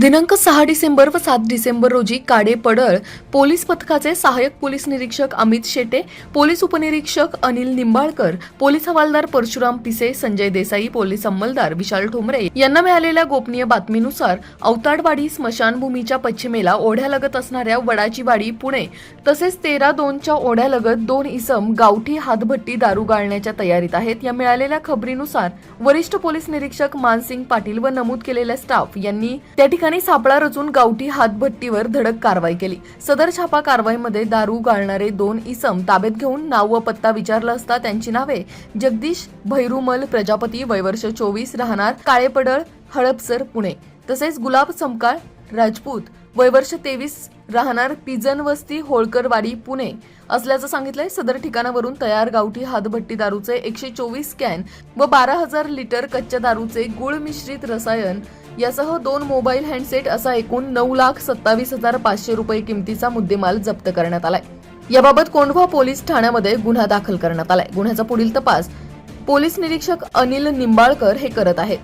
दिनांक सहा डिसेंबर व सात डिसेंबर रोजी काडे पडळ पोलीस पथकाचे सहाय्यक पोलीस निरीक्षक अमित शेटे पोलीस उपनिरीक्षक अनिल निंबाळकर पोलीस हवालदार परशुराम पिसे संजय देसाई पोलीस अंमलदार विशाल ठोंबरे यांना मिळालेल्या गोपनीय बातमीनुसार अवताडवाडी स्मशानभूमीच्या पश्चिमेला ओढ्यालगत असणाऱ्या वडाची वाडी पुणे तसेच तेरा दोनच्या ओढ्यालगत दोन इसम गावठी हातभट्टी दारू गाळण्याच्या तयारीत आहेत. या मिळालेल्या खबरीनुसार वरिष्ठ पोलीस निरीक्षक मानसिंग पाटील व नमूद केलेल्या स्टाफ यांनी त्या ठिकाणी सापळा रचून गावठी हातभट्टीवर धडक कारवाई केली. सदर छापा कारवाईमध्ये दारू गाळणारे दोन इसम ताब्यात घेऊन नाव व पत्ता विचारला असता त्यांची नावे जगदीश भैरुमल प्रजापती वयवर्ष चोवीस राहणार काळेपडळ हळपसर पुणे. तसेच गुलाब समकाळ राजपूत वयवर्ष तेवीस राहणार पिजन वस्ती होळकरवाडी पुणे. असल्याचं सांगितलंय सदर ठिकाणावरून तयार गावठी हातभट्टी दारूचे एकशे चोवीस कॅन व बारा हजार लिटर कच्च्या दारूचे गुळ मिश्रित रसायन यासह दोन मोबाईल हँडसेट असा एकूण नऊ लाख सत्तावीस हजार पाचशे रुपये किमतीचा मुद्देमाल जप्त करण्यात आलाय. याबाबत कोंढवा पोलीस ठाण्यामध्ये गुन्हा दाखल करण्यात आलाय. गुन्ह्याचा पुढील तपास पोलीस निरीक्षक अनिल निंबाळकर हे करत आहेत.